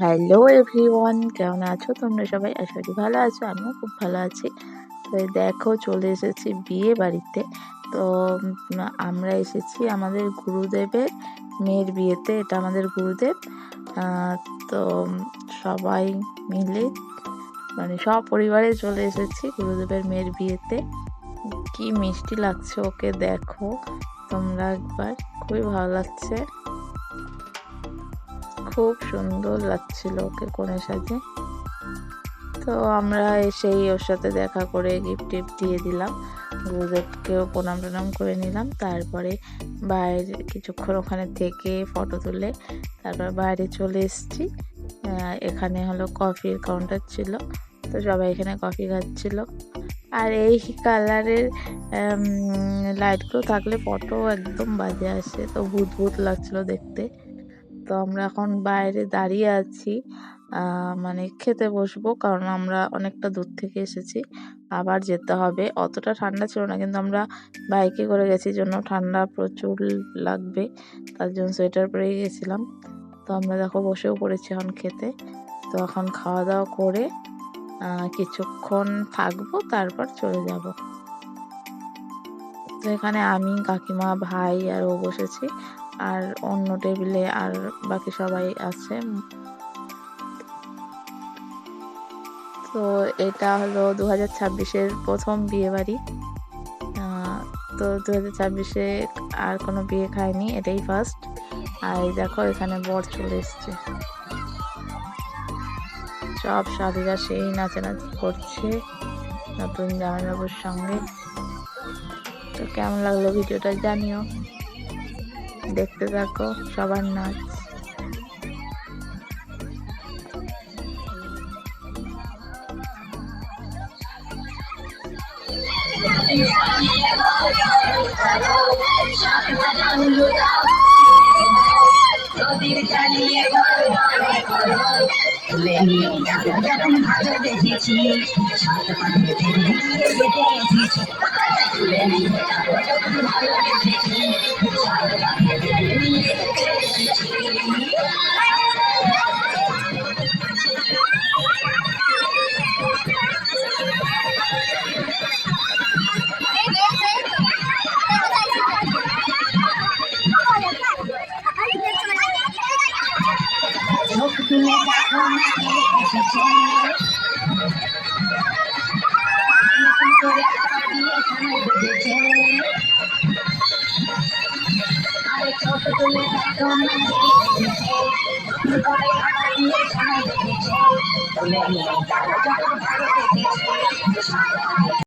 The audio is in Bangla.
হ্যালো এভরিওয়ান কেমন আছো? তোমরা সবাই? আশা করি ভালো আছো, আমিও খুব ভালো আছি। তো দেখো, চলে এসেছি বিয়ে বাড়িতে। তো আমরা এসেছি আমাদের গুরুদেবের মেয়ের বিয়েতে। এটা আমাদের গুরুদেব। তো সবাই মিলে মানে সব পরিবারে চলে এসেছি গুরুদেবের মেয়ের বিয়েতে। কি মিষ্টি লাগছে ওকে, দেখো। তোমরা একবার, খুবই ভালো লাগছে। খুব সুন্দর লাগছিল ওকে কোণে সাজে তো আমরা এসেই ওর সাথে দেখা করে গিফট টিফট দিয়ে দিলাম। গুরুদেবকেও প্রণাম টনাম করে নিলাম। তারপরে বাইরে কিছুক্ষণ ওখানে থেকে ফটো তুলে তারপর বাইরে চলে এসেছি। এখানে হলো কফির কাউন্টার ছিল। তো সবাই এখানে কফি খাচ্ছিল। আর এই কালারের লাইটগুলো থাকলে ফটো একদম বাজে আসে। তো ভূত ভূত লাগছিল দেখতে। তো আমরা এখন বাইরে দাঁড়িয়ে আছি। মানে খেতে বসবো কারণ আমরা অনেকটা দূর থেকে এসেছি। আবার যেতে হবে। অতটা ঠান্ডা ছিল না কিন্তু আমরা বাইকে করে গেছি জন্য ঠান্ডা প্রচুর লাগবে। তার জন্য সোয়েটার পরে গেছিলাম। তো আমরা দেখো বসেও পড়েছি এখন খেতে। তো এখন খাওয়া দাওয়া করে কিছুক্ষণ থাকব, তারপর চলে যাব। তো এখানে আমি, কাকিমা, ভাই আর ও বসেছি। আর অন্য টেবিলে আর বাকি সবাই আছে। তো এটা হলো দু হাজার ছাব্বিশের প্রথম বিয়ে বাড়ি। তো দু হাজার ছাব্বিশে আর কোনো বিয়ে খায়নি, এটাই ফার্স্ট আর দেখো, এখানে বর চলে এসছে। সব শালিরা সেই নাচানাচি করছে নতুন জামাইবাবুর সঙ্গে। তো কেমন লাগল ভিডিওটা জানিও। দেখতে থাকো সবার নাচ। চোখ তুলে দেখো না এসেছে নতুন করে পাখি এখানে বেজেছে আরে চোখ তুলে দেখো না এসেছে নতুন করে পাখি এখানে বেজেছে তুলে নিয়ে যাব যত ভালো বেজেছে